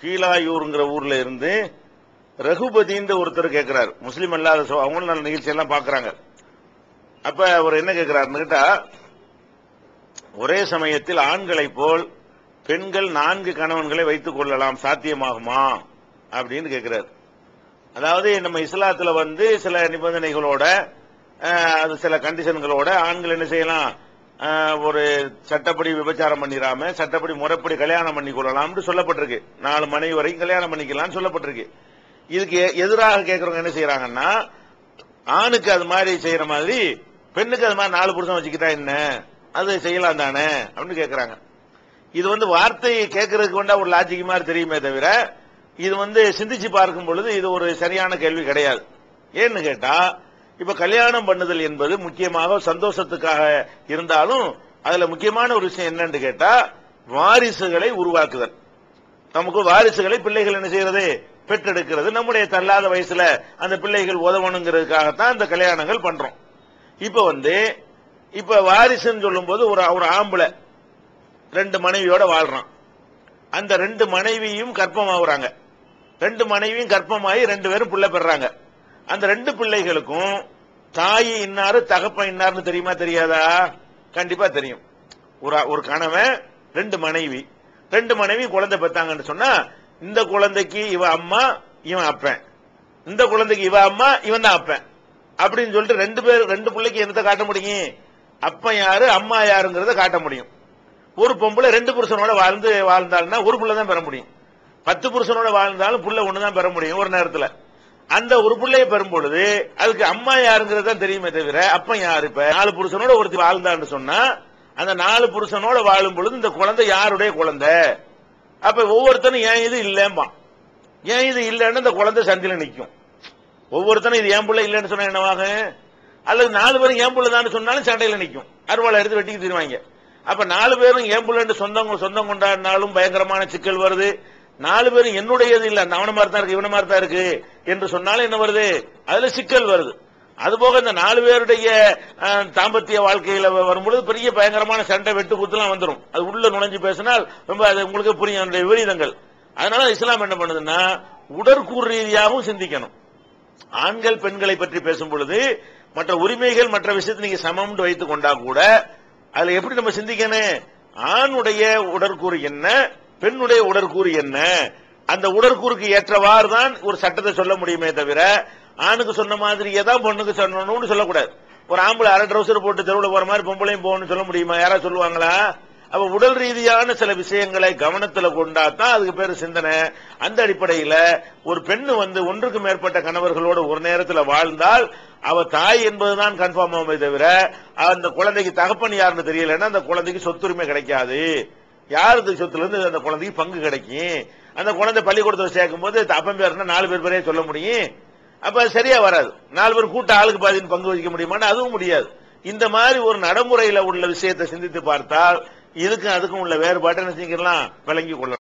கீழாயூருங்கிற ஊர்ல இருந்து ரகுபதின்ற ஒருத்தர் கேட்கிறார் முஸ்லீம் அல்லாத சோ- அவங்களும் நல்ல நிகழ்ச்சி எல்லாம் பாக்குறாங்க. அப்ப அவர் என்ன கேட்கிறாருன்னு கேட்டா ஒரே சமயத்தில் ஆண்களை போல் பெண்கள் நான்கு கணவன்களை வைத்துக் கொள்ளலாம் சாத்தியமாகுமா? அப்படின்னு கேட்கிறார் அதாவது நம்ம இஸ்லாத்துல வந்து சில நிபந்தனைகளோட அஹ், அது சில கண்டிஷன்களோட ஆண்கள் என்ன செய்யலாம்? ஒரு சட்டப்படி விபச்சாரம் பண்ணிடாம சட்டப்படி முறைப்படி கல்யாணம் பண்ணி கொள்ளலாம்னு சொல்லப்பட்டிருக்கு. நாலு மனைவி வரைக்கும் கல்யாணம் பண்ணிக்கலாம்னு சொல்லப்பட்டிருக்கு. இதுக்கு எதிராக கேட்கறவங்க என்ன செய்யறாங்கன்னா ஆணுக்கு அது மாதிரி செய்யற மாதிரி பெண்ணுக்கு அது மாதிரி நாலு புருஷன் வச்சுக்கிட்டா என்ன? அது செய்யலாம் தானே? அப்படின்னு கேட்கறாங்க இது வந்து வார்த்தையை கேட்கறதுக்கு வேண்டா ஒரு லாஜிக் மாதிரி தெரியுமே தவிர இது வந்து சிந்திச்சு பார்க்கும் பொழுது இது ஒரு சரியான கேள்வி கிடையாது. ஏன்னு கேட்டா இப்ப கல்யாணம் பண்ணுதல் என்பது முக்கியமாக சந்தோஷத்துக்காக இருந்தாலும் அதுல முக்கியமான ஒரு விஷயம் என்னன்னு கேட்டா வாரிசுகளை உருவாக்குதல். நமக்கு வாரிசுகளை பிள்ளைகள் என்ன செய்யறது? பெற்றெடுக்கிறது. நம்முடைய தள்ளாத வயசுல அந்த பிள்ளைகள் உதவணுங்கிறதுக்காகத்தான் இந்த கல்யாணங்கள் பண்றோம். இப்ப வந்து இப்ப வாரிசுன்னு சொல்லும்போது ஒரு ஒரு ஆம்பளை ரெண்டு மனைவியோட வாழ்றான். அந்த ரெண்டு மனைவியும் கர்ப்பமாகறாங்க. ரெண்டு மனைவியும் கர்ப்பமாகி ரெண்டு பேரும் பிள்ளை பெறாங்க. அந்த ரெண்டு பிள்ளைகளுக்கும் தாய் இன்னாரு தகப்பன் இன்னார்னு தெரியுமா தெரியாதா? கண்டிப்பா தெரியும். ஒரு ஒரு கணவன் ரெண்டு மனைவி. ரெண்டு மனைவி குழந்தை பெத்தாங்கன்னு சொன்னா இந்த குழந்தைக்கு இவ அம்மா இவன் அப்பன். இந்த குழந்தைக்கு இவ அம்மா இவன் தான் அப்பன். அப்படின்னு சொல்லிட்டு ரெண்டு பேர் ரெண்டு பிள்ளைக்கு என்னத்தை காட்ட முடியும்? அப்பன் யாரு அம்மா யாருங்கிறத காட்ட முடியும். ஒரு பொம்பளை ரெண்டு புருஷனோட வாழ்ந்து வாழ்ந்தாள்னா ஒரு புள்ள தான் பெற முடியும். பத்து புருஷனோட வாழ்ந்தாலும் புள்ள ஒன்று தான் பெற முடியும் ஒரு நேரத்தில். அந்த ஒரு பிள்ளைய பெறும் பொழுது அதுக்கு அம்மா யாருங்கிறது தான் தெரியுமே தவிர அப்ப யாரு இப்ப? நாலு புருஷனோட ஒருத்தி வாழ்ந்தான்னு சொன்னா அந்த நாலு புருஷனோட வாழும் பொழுது இந்த குழந்தை யாருடைய குழந்தை? அப்ப ஒவ்வொருத்தனும் ஏன் இது இல்லம்பான் ஏன் இது இல்லைன்னு இந்த குழந்தை சந்தில நிக்கும். ஒவ்வொருத்தனும் இது ஏன் பிள்ளை இல்லைன்னு சொன்னா என்னவாக? அல்லது நாலு பேரும் ஏன் புள்ள தான் சொன்னாலும் சண்டையில நிக்கும். அருவாளை எடுத்து வெட்டிக்கு தருவாங்க. அப்ப நாலு பேரும் ஏன் பிள்ளைன்னு சொந்தம் சொந்தம் கொண்டாடினாலும் பயங்கரமான சிக்கல் வருது. நாலு பேரும் என்னுடையது இல்ல. அந்த அவன மாதிரி தான் இருக்கு இவன மாதிரி தான் இருக்கு என்று சொன்னாலும் என்ன வருது? அதுல சிக்கல் வருது. அதுபோக இந்த நாலு பேருடைய தாம்பத்திய வாழ்க்கையில வரும்பொழுது பெரிய பயங்கரமான சண்டை வெட்டு குத்துலாம் வந்துடும் அது உள்ள நுழைஞ்சு பேசினால் ரொம்ப அது உங்களுக்கு புரியும் அந்த விபரீதங்கள். அதனால இஸ்லாம் என்ன பண்ணுதுன்னா உடற்கூறு ரீதியாகவும் சிந்திக்கணும். ஆண்கள் பெண்களை பற்றி பேசும் பொழுது மற்ற உரிமைகள் மற்ற விஷயத்தை நீங்க சமம் வைத்துக் கொண்டா கூட அதுல எப்படி நம்ம சிந்திக்கணும்? ஆணுடைய உடற்கூறு என்ன? பெண்ணுடைய உடற்கூறு என்ன? அந்த உடற்கூறுக்கு ஏற்றவாறு தான் ஒரு சட்டத்தை சொல்ல முடியுமே தவிர ஆணுக்கு சொன்ன மாதிரியே தான் பொண்ணுக்கு சொல்லணும்னு சொல்லக்கூடாது. ஒரு ஆம்பளை அரை ட்ரௌசர் போட்டு தெருவில் போற மாதிரி பொம்பளையும் போகணும்னு சொல்ல முடியுமா? யாராவது சொல்லுவாங்களா? அப்ப உடல் ரீதியான சில விஷயங்களை கவனத்துல கொண்டா தான் அதுக்கு பேர் சிந்தனை. அந்த அடிப்படையில ஒரு பெண்ணு வந்து ஒன்றுக்கு மேற்பட்ட கணவர்களோடு ஒரு நேரத்தில் வாழ்ந்தால் அவ தாய் என்பதுதான் கன்ஃபார்ம் ஆகுமே தவிர அந்த குழந்தைக்கு தகப்பன் யாருன்னு தெரியலன்னா அந்த குழந்தைக்கு சொத்துரிமை கிடைக்காது. யாருக்கு சொத்துல இருந்து அந்த குழந்தைக்கு பங்கு கிடைக்கும்? அந்த குழந்தை பள்ளிக்கூடத்தில் சேர்க்கும் போது அப்பன் பேருன்னா நாலு பேர் பேரே சொல்ல முடியும். அப்ப சரியா வராது. நாலு பேர் கூட்ட ஆளுக்கு பாதின்னு பங்கு வகிக்க முடியுமான்னு அதுவும் முடியாது. இந்த மாதிரி ஒரு நடைமுறையில உள்ள விஷயத்தை சிந்தித்து பார்த்தால் இதுக்கும் அதுக்கும் உள்ள வேறுபாட்டை என்ன செஞ்சிக்கலாம் விளங்கி கொள்ளலாம்.